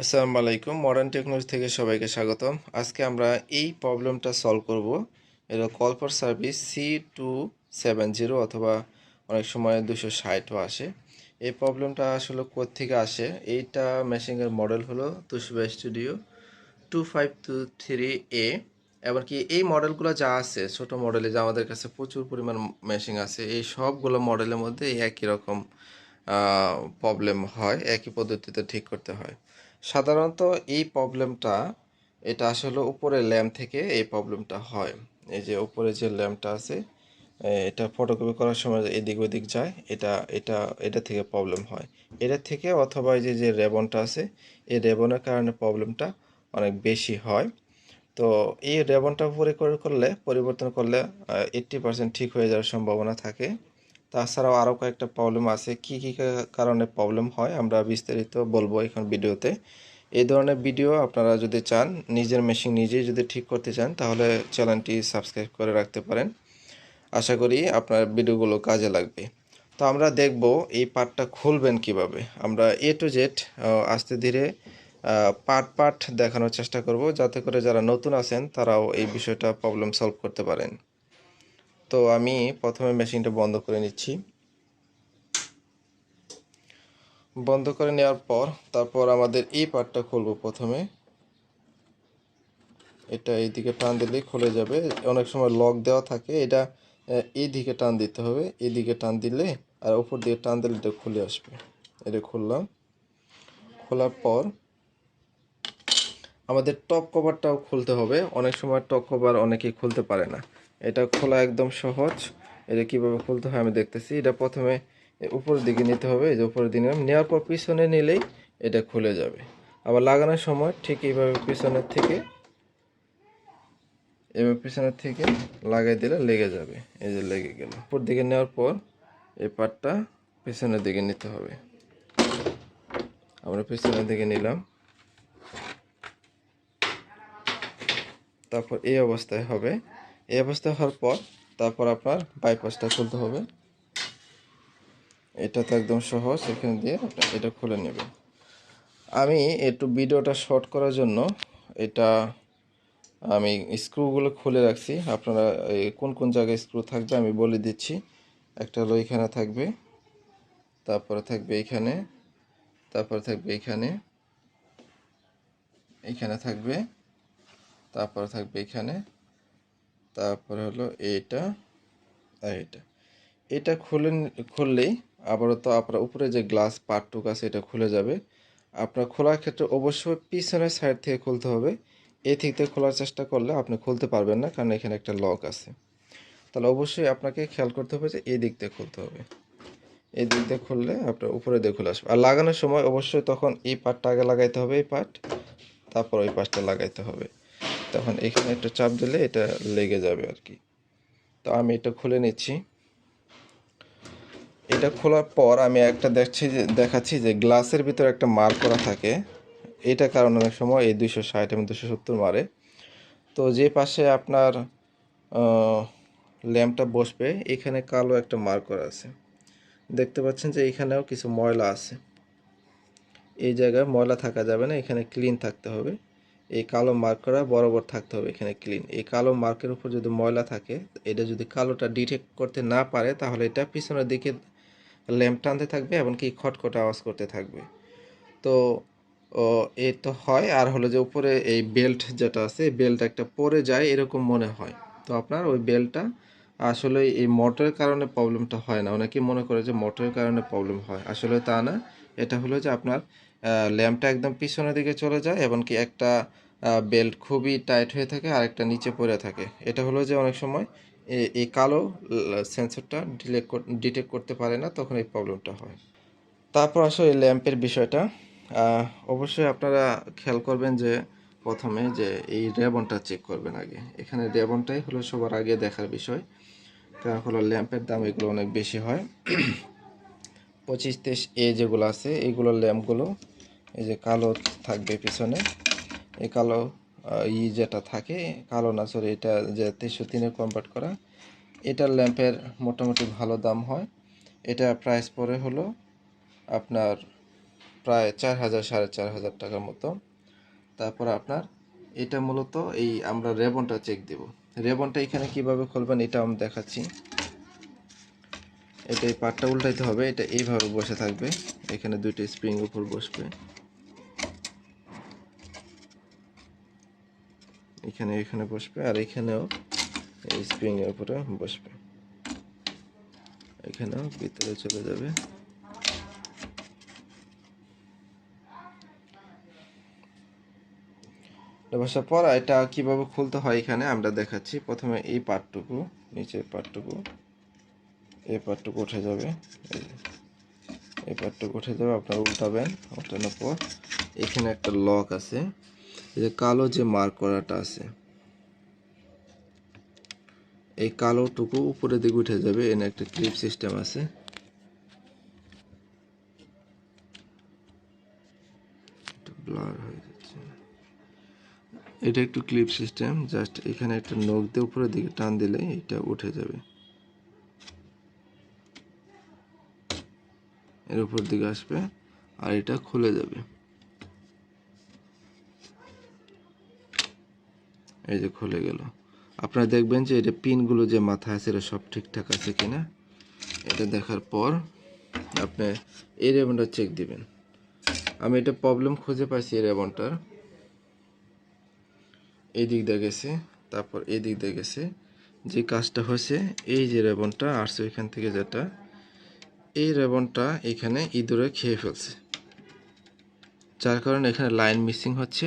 আসসালামু আলাইকুম। Modern technology থেকে সবাইকে স্বাগতম। আজকে আমরা এই প্রবলেমটা সলভ করব। এটা call for service C two seven zero অথবা অনেক সময় দুশো ষাটও আসে। এই প্রবলেমটা আসলে থেকে আসে? এইটা মেশিনের মডেল হলো Toshiba studio two five two three A এমনকি এই মডেলগুলো যা আছে, ছোট মডেলে যা আমাদের কাছে প্রচুর পরিমাণ মেশিন আছে, এই সবগুলো মডেলের মধ্যে একই রকম প্রবলেম হয়, একই পদ্ধতিতে ঠিক করতে হয়। সাধারণত এই প্রবলেমটা, এটা আসলে উপরে ল্যাম্প থেকে এই প্রবলেমটা হয়। এই যে উপরে যে ল্যাম্পটা আছে এটা ফটোকপি করার সময় এদিক ওদিক যায়, এটা এটা এটা থেকে প্রবলেম হয়। এটা থেকে অথবা এই যে যে রেবনটা আছে, এই রেবনের কারণে প্রবলেমটা অনেক বেশি হয়। তো এই রেবনটা করে, করলে, পরিবর্তন করলে এইট্টি পার্সেন্ট ঠিক হয়ে যাওয়ার সম্ভাবনা থাকে। তাছাড়াও আরও কয়েকটা প্রবলেম আছে। কি কি কারণে প্রবলেম হয় আমরা বিস্তারিত বলব এখন ভিডিওতে। এই ধরনের ভিডিও আপনারা যদি চান, নিজের মেশিন নিজেই যদি ঠিক করতে চান, তাহলে চ্যানেলটি সাবস্ক্রাইব করে রাখতে পারেন। আশা করি আপনার ভিডিওগুলো কাজে লাগবে। তো আমরা দেখব এই পার্টটা খুলবেন কীভাবে। আমরা এ টু জেড আস্তে ধীরে পার্ট পার্ট দেখানোর চেষ্টা করব, যাতে করে যারা নতুন আছেন, তারাও এই বিষয়টা প্রবলেম সলভ করতে পারেন। তো আমি প্রথমে মেশিনটা বন্ধ করে নিচ্ছি। বন্ধ করে নেওয়ার পর তারপর আমাদের এই পার্টটা খুলবো প্রথমে। এটা এইদিকে টান দিলেই খুলে যাবে। অনেক সময় লক দেওয়া থাকে, এটা এই দিকে টান দিতে হবে। এদিকে টান দিলে আর উপর দিকে টান দিলে এটা খুলে আসবে। এটা খুললাম। খোলার পর আমাদের টপ কভারটাও খুলতে হবে। অনেক সময় টপ কভার অনেকেই খুলতে পারে না। এটা খোলা একদম সহজ। এটা কীভাবে খুলতে হয় আমি দেখতেছি। এটা প্রথমে উপরের দিকে নিতে হবে, এই যে উপরের দিকে নেওয়ার পর পিছনে নিলেই এটা খুলে যাবে। আবার লাগানোর সময় ঠিক এইভাবে পিছনের থেকে এবার পিছনের থেকে লাগাই দিলে লেগে যাবে। এই যে লেগে গেল। উপর দিকে নেওয়ার পর এই পাটটা পিছনের দিকে নিতে হবে। আমরা পিছনের দিকে নিলাম। তারপর এই অবস্থায় হবে। এই অবস্থা হওয়ার পর তারপর আপনার বাইপাসটা খুলতে হবে। এটা তো একদম সহজ, এখানে দিয়ে এটা খুলে নেবেন। আমি একটু ভিডিওটা শর্ট করার জন্য এটা আমি স্ক্রুগুলো খুলে রাখছি। আপনারা কোন কোন জায়গায় স্ক্রু থাকবে আমি বলে দিচ্ছি। একটা হলো এখানে থাকবে, তারপরে থাকবে এখানে, তারপরে থাকবে এখানে এখানে থাকবে, তারপরে থাকবে এখানে। তারপরে হলো এইটা আর এটা এটা খুলে খুললেই আবারও তো আপনার উপরে যে গ্লাস পার্টটুক আছে এটা খুলে যাবে। আপনার খোলার ক্ষেত্রে অবশ্যই পিছনের সাইড থেকে খুলতে হবে। দিক থেকে খোলার চেষ্টা করলে আপনি খুলতে পারবেন না কারণ এখানে একটা লক আছে। তাহলে অবশ্যই আপনাকে খেয়াল করতে হবে যে এই দিক থেকে খুলতে হবে। এই দিক দিয়ে খুললে আপনার উপরে দিয়ে খুলে আসবে। আর লাগানোর সময় অবশ্যই তখন এই পার্টটা আগে লাগাইতে হবে, এই পার্ট তারপর ওই পাশটা লাগাইতে হবে। তখন এখানে একটু চাপ দিলে এটা লেগে যাবে আর কি। তো আমি এটা খুলে নিচ্ছি। এটা খোলার পর আমি একটা দেখছি যে, দেখাচ্ছি যে গ্লাসের ভিতরে একটা মার করা থাকে। এটা কারণ অনেক সময় এই দুইশো ষাট এবং দুশো সত্তর মারে। তো যে পাশে আপনার ল্যাম্পটা বসবে, এখানে কালো একটা মার করা আছে। দেখতে পাচ্ছেন যে এখানেও কিছু ময়লা আছে। এই জায়গায় ময়লা থাকা যাবে না, এখানে ক্লিন থাকতে হবে। এই কালো মার্ক করা বরাবর থাকতে হবে এখানে ক্লিন এই কালো মার্কের উপর যদি ময়লা থাকে, এটা যদি কালোটা ডিটেক্ট করতে না পারে, তাহলে এটা পিছনের দিকে ল্যাম্প টানতে থাকবে এমনকি খটখট আওয়াজ করতে থাকবে। তো এ তো হয়। আর হলো যে উপরে এই বেল্ট যেটা আছে বেল্ট একটা পরে যায়, এরকম মনে হয়। তো আপনার ওই বেল্টটা আসলে এই মোটরের কারণে প্রবলেমটা হয় না। অনেকে মনে করে যে মোটরের কারণে প্রবলেম হয়। আসলে তা না। এটা হলো যে আপনার ল্যাম্পটা একদম পিছনের দিকে চলে যায়, এমনকি একটা বেল্ট খুবই টাইট হয়ে থাকে আর একটা নিচে পড়ে থাকে। এটা হলো যে অনেক সময় এই কালো সেন্সরটা ডিলেক্ট ডিটেক্ট করতে পারে না, তখন এই প্রবলেমটা হয়। তারপর আসলে ল্যাম্পের বিষয়টা। অবশ্যই আপনারা খেয়াল করবেন যে প্রথমে যে এই রেবনটা চেক করবেন আগে। এখানে রেবনটাই হলো সবার আগে দেখার বিষয়। কারণ হলো ল্যাম্পের দাম এগুলো অনেক বেশি হয়। পঁচিশ তেইশ এ যেগুলো আছে এইগুলো ল্যাম্পগুলো এই যে কালো থাকবে পিছনে। এই কালো ই যেটা থাকে, কালো না সরি এটা যে তেইশশো তিনে কনভার্ট করা, এটার ল্যাম্পের মোটামুটি ভালো দাম হয়। এটা প্রাইস পরে হলো আপনার প্রায় চার হাজার, সাড়ে চার হাজার টাকার মতো। তারপর আপনার এটা মূলত এই আমরা রেবনটা চেক দেব। রেবনটা এখানে কীভাবে খুলবেন এটা আমি দেখাচ্ছি। এটা এই পাটটা উল্টাইতে হবে, এটা এইভাবে বসে থাকবে। এখানে দুইটা স্প্রিং উপর বসবে। এখানে এখানে বসবে, আর এখানেও এই স্প্রিং এর উপরে বসবে। এখানেও ভিতরে চলে যাবে। বসার পর এটা কীভাবে খুলতে হয় এখানে আমরা দেখাচ্ছি। প্রথমে এই পার্টটুকু নিচের পার্টটুকু এই পার্টটুকু উঠে যাবে। এই পার্টটুকু উঠে যাবে, আপনার উল্টাবেন, উল্টানোর পর এখানে একটা লক আছে। এই যে কালো যে মার্ক করাটা আছে, এই কালোটুকু উপরের দিকে উঠে যাবে। এনে একটা ক্লিপ সিস্টেম আছে। ব্লার হয়ে যাচ্ছে। এটা একটু ক্লিপ সিস্টেম, জাস্ট এখানে একটা নখ দিয়ে উপরের দিকে টান দিলে এটা উঠে যাবে। এর উপর দিকে আসবে আর এটা খুলে যাবে। এই যে খুলে গেল। আপনারা দেখবেন যে এটা পিনগুলো যে মাথায় আছে এটা সব ঠিকঠাক আছে কিনা, এটা দেখার পর আপনি এই রেবনটা চেক দিবেন। আমি এটা প্রবলেম খুঁজে পাইছি এই রেবনটার। এই দিক দিয়ে গেছে, তারপর এই দিক দিয়ে গেছে। যে কাজটা হয়েছে, এই যে রেবনটা আসছে এখান থেকে যেটা, এই রেবনটা এখানে ইঁদুরে খেয়ে ফেলছে। যার কারণে এখানে লাইন মিসিং হচ্ছে।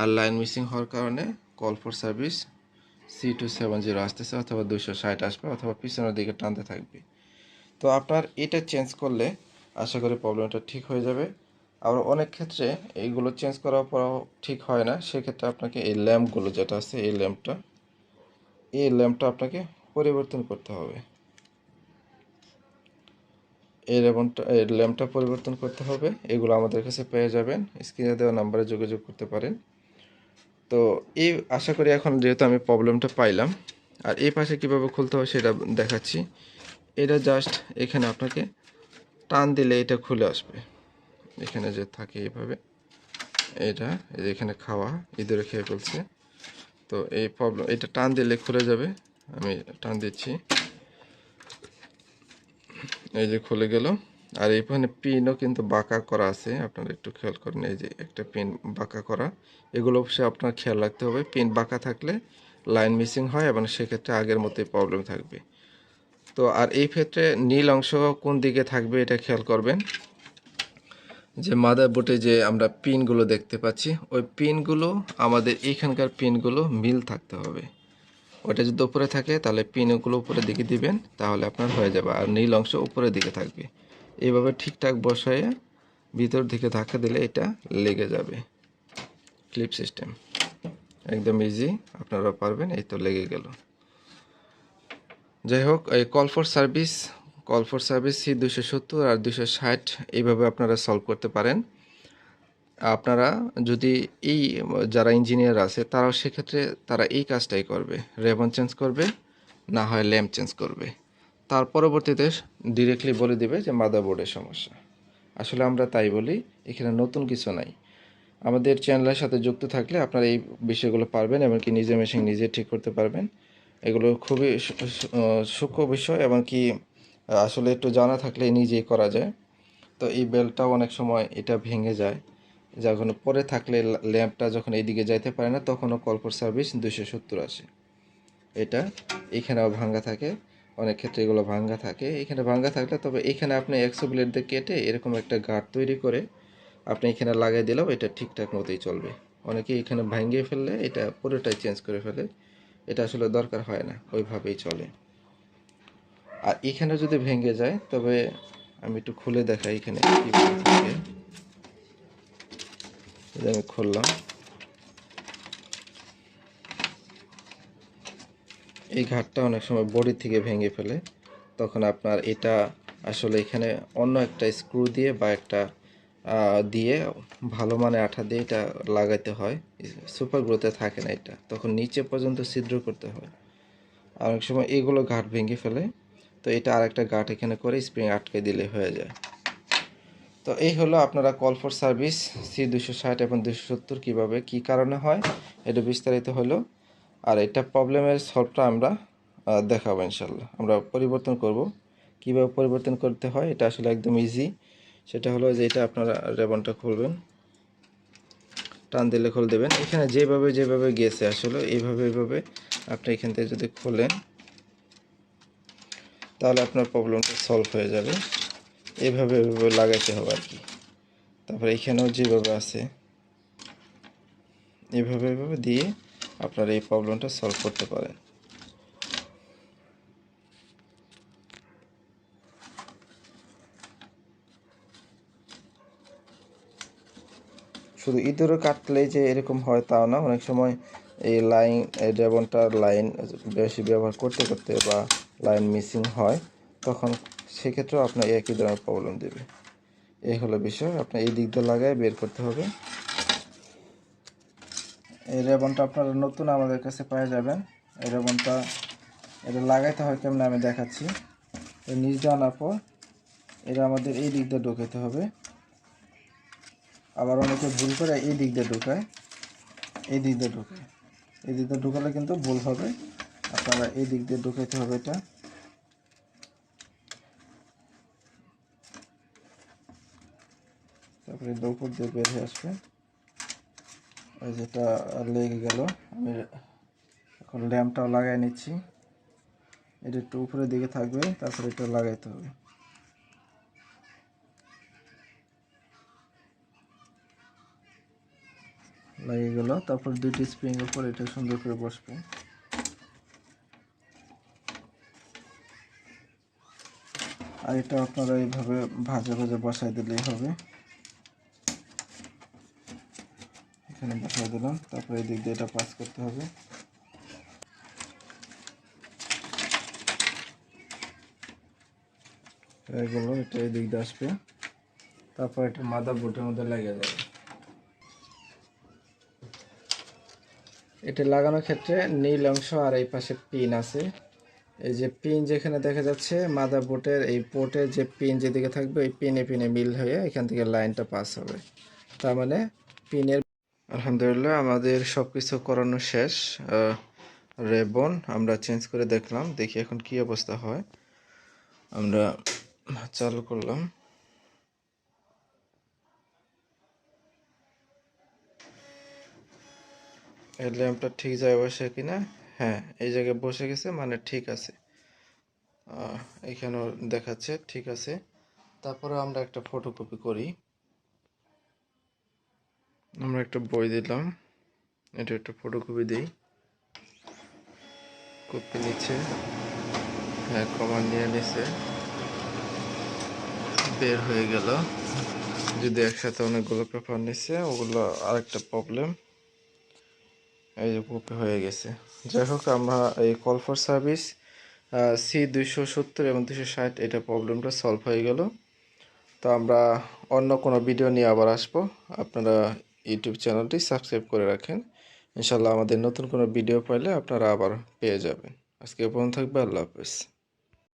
আর লাইন মিসিং হওয়ার কারণে call for service C two seven zero আসতেছে অথবা দুশো ষাট আসবে অথবা পিছনের দিকে টানতে থাকবে। তো আপনার এটা চেঞ্জ করলে আশা করি প্রবলেমটা ঠিক হয়ে যাবে। আবার অনেক ক্ষেত্রে এইগুলো চেঞ্জ করার পরও ঠিক হয় না, সেক্ষেত্রে আপনাকে এই ল্যাম্পগুলো যেটা আছে, এই ল্যাম্পটা এই ল্যাম্পটা আপনাকে পরিবর্তন করতে হবে। এই লেমনটা এই ল্যাম্পটা পরিবর্তন করতে হবে, এগুলো আমাদের কাছে পেয়ে যাবেন। স্ক্রিনে দেওয়া নাম্বারে যোগাযোগ করতে পারেন। তো এই আশা করি এখন যেহেতু আমি প্রবলেমটা পাইলাম, আর এই পাশে কীভাবে খুলতে হবে সেটা দেখাচ্ছি। এটা জাস্ট এখানে আপনাকে টান দিলে এটা খুলে আসবে। এখানে যে থাকে এইভাবে, এটা এখানে খাওয়া, ইঁদুরে খেয়ে ফেলছে। তো এই প্রবলেম এটা টান দিলে খুলে যাবে। আমি টান দিচ্ছি। এই যে খুলে গেল। আর এখানে পিনও কিন্তু বাঁকা করা আছে। আপনারা একটু খেয়াল করেন, এই যে একটা পিন বাঁকা করা। এগুলো অবশ্যই আপনার খেয়াল রাখতে হবে। পিন বাঁকা থাকলে লাইন মিসিং হয় এবং সেক্ষেত্রে আগের মতোই প্রবলেম থাকবে। তো আর এই ক্ষেত্রে নীল অংশ কোন দিকে থাকবে এটা খেয়াল করবেন। যে মাদার বোর্ডে যে আমরা পিনগুলো দেখতে পাচ্ছি, ওই পিনগুলো আমাদের এইখানকার পিনগুলো মিল থাকতে হবে। ওটা যদি উপরে থাকে তাহলে পিনগুলো উপরের দিকে দিবেন, তাহলে আপনার হয়ে যাবে। আর নীল অংশ উপরের দিকে থাকবে। এইভাবে ঠিকঠাক বসায় ভিতর দিকে ধাক্কা দিলে এটা লেগে যাবে। ক্লিপ সিস্টেম একদম ইজি আপনারা পারবেন, এই তো লেগে গেল। যাই হোক, এই call for service call for service C দুশো সত্তর আর দুশো ষাট, এইভাবে আপনারা সলভ করতে পারেন। আপনারা যদি এই, যারা ইঞ্জিনিয়ার আছে, তারাও সেক্ষেত্রে তারা এই কাজটাই করবে। রেবন চেঞ্জ করবে, না হয় ল্যাম্প চেঞ্জ করবে। তার পরবর্তীতে ডিরেক্টলি বলে দিবে যে মাদারবোর্ডের সমস্যা। আসলে আমরা তাই বলি, এখানে নতুন কিছু নাই। আমাদের চ্যানেলের সাথে যুক্ত থাকলে আপনারা এই বিষয়গুলো পারবেন এমনকি নিজে মেশিন নিজে ঠিক করতে পারবেন। এগুলো খুবই সূক্ষ্ম বিষয় এবং কি, আসলে একটু জানা থাকলে নিজেই করা যায়। তো এই বেলটাও অনেক সময় এটা ভেঙে যায়। যখন পরে থাকলে ল্যাম্পটা যখন এইদিকে যাইতে পারে না, তখনও কল ফর সার্ভিস দুশো সত্তর আসে। এটা এখানেও ভাঙ্গা থাকে। অনেক ক্ষেত্রে এগুলো ভাঙ্গা থাকে। এখানে ভাঙ্গা থাকলে তবে এখানে আপনি একশো ব্লেড দিয়ে কেটে এরকম একটা গাঁট তৈরি করে আপনি এখানে লাগিয়ে দিলেও এটা ঠিকঠাক মতোই চলবে। অনেকে এখানে ভাঙ্গিয়ে ফেললে এটা পুরোটাই চেঞ্জ করে ফেলে। এটা আসলে দরকার হয় না, ওইভাবেই চলে। আর এখানে যদি ভেঙে যায়, তবে আমি একটু খুলে দেখাই এখানে আমি খুললাম। এই ঘাটটা অনেক সময় বডি থেকে ভেঙে ফেলে। তখন আপনার এটা আসলে এখানে অন্য একটা স্ক্রু দিয়ে বা একটা দিয়ে ভালো মানে আঠা দিয়ে এটা লাগাইতে হয়। সুপার গ্রোতে থাকে না এটা। তখন নিচে পর্যন্ত ছিদ্র করতে হয়। আর অনেক সময় এগুলো ঘাট ভেঙে ফেলে। তো এটা আরেকটা গাঁট এখানে করে স্প্রিং আটকে দিলে হয়ে যায়। তো এই হলো আপনারা কল ফর সার্ভিস, সি দুশো ষাট এবং দুশো সত্তর কীভাবে, কী কারণে হয়, এটা বিস্তারিত হলো। আর এটা প্রবলেমের সলভটা আমরা দেখাবো ইনশাল্লাহ আমরা পরিবর্তন করব। কীভাবে পরিবর্তন করতে হয়, এটা আসলে একদম ইজি সেটা হলো যে এটা আপনারা রেবনটা খুলবেন। টান দিলে খুলে দেবেন। এখানে যেভাবে যেভাবে গেছে আসলে, এইভাবে এইভাবে আপনি এখান থেকে যদি খোলেন, তাহলে আপনার প্রবলেমটা সলভ হয়ে যাবে। এভাবে এভাবে লাগাইতে হবে আর কি। তারপরে এখানেও যেভাবে আছে, এভাবে এভাবে দিয়ে আপনারা এই প্রবলেমটা সলভ করতে পারেন। শুধু ইঁদুরে কাটলেই যে এরকম হয় তাও না, অনেক সময় এই লাইন এই রেবনটার লাইন বেশি ব্যবহার করতে করতে বা লাইন মিসিং হয়, তখন সেক্ষেত্রেও আপনার একই ধরনের প্রবলেম দেবে। এই হলো বিষয়, আপনার এই দিক দিয়ে লাগায় বের করতে হবে। এই রেবনটা আপনারা নতুন আমাদের কাছে পেয়ে যাবেন। এই রেবনটা এটা লাগাইতে হয় কেমন আমি দেখাচ্ছি। এই নিচ আনার পর এটা আমাদের এই দিক দিয়ে ঢোকাতে হবে। আবার অনেকে ভুল করে এই দিক দিয়ে ঢোকায়। এই দিক দিয়ে ঢোকায়। এই দিক দিয়ে ঢোকালে কিন্তু ভুল হবে। আপনারা এই দিক দিয়ে ঢোকাইতে হবে এটা। তারপরে দৌপর দিয়ে বের হয়ে আসবে। ওই যেটা লেগে গেল। আমি এখন ল্যাম্পটাও লাগাই নিচ্ছি। এটা একটু উপরের দিকে থাকবে, তারপরে এটা লাগাইতে হবে। লাগিয়ে গেল, তারপর দুইটি স্প্রিং উপর এটা সুন্দর করে বসবে। আর এটা আপনারা এইভাবে ভাজা ভাজা বসাই দিলেই হবে। এখানে বসাই দিলাম। তারপর এই দিক দিয়ে এটা পাস করতে হবে। হয়ে এটা এই দিক দিয়ে আসবে। তারপর এটা মাদার বোর্ডের মধ্যে লেগে যাবে এটা লাগানোর ক্ষেত্রে নীল অংশ আর এই পাশে পিন আছে। এই যে পিন যেখানে দেখা যাচ্ছে, মাদার বোর্ডের এই পোর্টের যে পিন যেদিকে থাকবে, ওই পিনে পিনে মিল হয়ে এখান থেকে লাইনটা পাস হবে। তার মানে পিনের আলহামদুলিল্লাহ, আমাদের সব কিছু করানো শেষ। রেবন আমরা চেঞ্জ করে দেখলাম, দেখি এখন কি অবস্থা হয়। আমরা চালু করলাম। এই ল্যাম্পটা ঠিক জায়গায় বসে কিনা? হ্যাঁ এই জায়গায় বসে গেছে মানে ঠিক আছে। এখানেও দেখাচ্ছে, ঠিক আছে। তারপরে আমরা একটা ফটোকপি করি। আমরা একটা বই দিলাম। এটা একটা ফটোকপি দিই। কপি নিচ্ছে। হ্যাঁ কমান নিয়ে নিছে। বের হয়ে গেল। যদি একসাথে অনেকগুলো পেপার নিচ্ছে ওগুলো আরেকটা প্রবলেম এই যে কপি হয়ে গেছে। যাই হোক, আমরা এই কল ফর সার্ভিস সি দুইশো সত্তর এবং দুশো ষাট, এটা প্রবলেমটা সলভ হয়ে গেল। তো আমরা অন্য কোনো ভিডিও নিয়ে আবার আসব। আপনারা ইউটিউব চ্যানেলটি সাবস্ক্রাইব করে রাখেন। ইনশাল্লাহ আমাদের নতুন কোনো ভিডিও পাইলে আপনারা আবার পেয়ে যাবেন। আজকে পর্যন্ত থাকবে, আল্লাহ হাফেজ।